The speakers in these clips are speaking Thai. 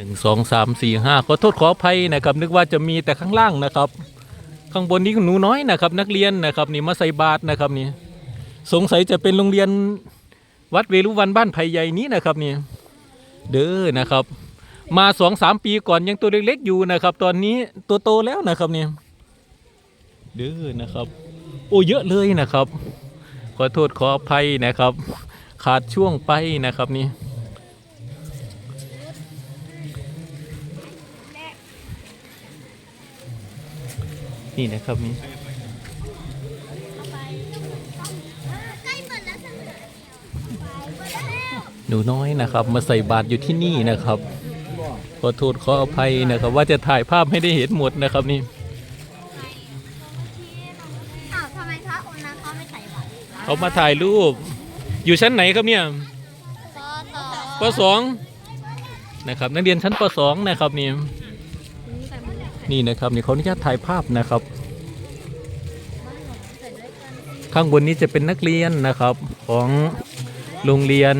หนึ่งสองสามสี่ห้าขอโทษขออภัยนะครับ นึกว่าจะมีแต่ข้างล่างนะครับ ข้างบนนี้หนูน้อยนะครับ นักเรียนนะครับนี่มาใส่บาตรนะครับนี่สงสัยจะเป็นโรงเรียนวัดเวรุวันบ้านไผ่ใหญ่นี้นะครับนี่เด้อนะครับ มาสองสามปีก่อนยังตัวเล็กๆอยู่นะครับ ตอนนี้ตัวโตแล้วนะครับนี่เด้อนะครับ โอ้เยอะเลยนะครับ ขอโทษขออภัยนะครับ ขาดช่วงไปนะครับนี่ นี่นะครับนี่ใกล้หมดแล้วค่ะหนูน้อยนะครับ มาใส่บาตรอยู่ที่นี่นะครับขอโทษขออภัยนะครับ ว่าจะถ่ายภาพให้ได้เห็นหมดนะครับนี่อ้าวทำไมพระองค์นั้นเขาไม่ใส่บาตรเขามาถ่ายรูป อยู่ชั้นไหนครับเนี่ยปอต่อปสองนะครับ นักเรียนชั้นปสองนะครับนี่ นี่นะครับนี่เขาอนุญาตถ่ายภาพนะครับ ข้างบนนี้จะเป็นนักเรียนนะครับของโรงเรียน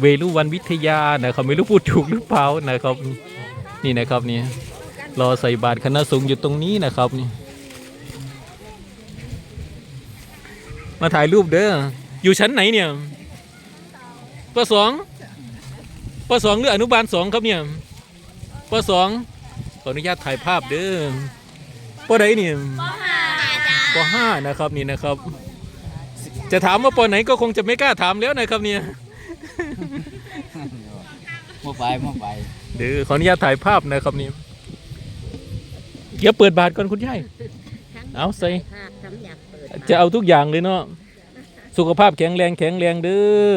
เวรุวันวิทยานะครับ ไม่รู้พูดถูกหรือเปล่านะครับ นี่นะครับนี่รอใส่บาตรคณะสงฆ์อยู่ตรงนี้นะครับนี่มาถ่ายรูปเด้ออยู่ชั้นไหนเนี่ยปสองปสองหรืออนุบาลสองครับเนี่ยปสอง ขออนุญาตถ่ายภาพเด้อปใดเนี่ยปห้าจ้าปห้านะครับนี่นะครับ จะถามว่าปไหนก็คงจะไม่กล้าถามแล้วนะครับเนี่ยหม้อไฟหม้อไฟเดี๋ยวขออนุญาตถ่ายภาพนะครับนี่เดี๋ยวเปิดบาทก่อนคุณยายเอาใส่จะเอาทุกอย่างเลยเนาะสุขภาพแข็งแรงแข็งแรงเด้อ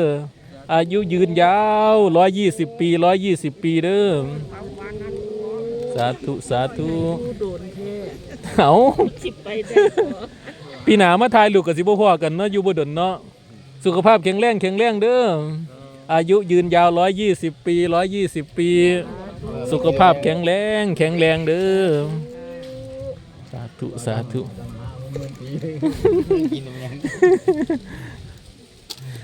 อายุยืนยาวร้อยยี่สิบปีร้อยยี่สิบปีเด้อ สาธุสาธุเอาปีหนามาทายลูกกับสิบพ่อกันเนาะอยู่บดนเนาะสุขภาพแข็งแรงแข็งแรงเด้ออายุยืนยาวร้อยยี่สิบปีร้อยยี่สิบปี สุขภาพแข็งแรงแข็งแรงเด้อสาธุสาธุกินอย่าง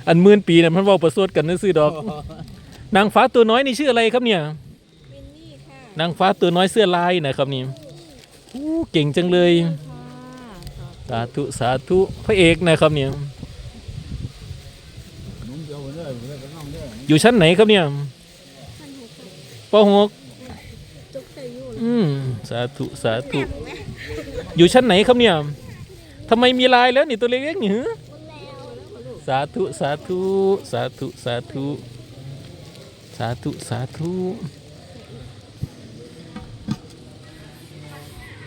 อันหมื่นปีเนี่ยมันเว่าประสวดกันซื้อๆดอก นางฟ้าตัวน้อยนี่ชื่ออะไรครับเนี่ย นางฟ้าตัวน้อยเสื้อลายนะครับนี่อู้เก่งจังเลย สาธุสาธุพระเอกนะครับเนี่ยอยู่ชั้นไหนครับเนี่ยปหกอืมสาธุสาธุอยู่ชั้นไหนครับเนี่ยทำไมมีลายแล้วนี่ตัวเล็กๆนี่หือสาธุสาธุสาธุสาธุสาธุสาธุ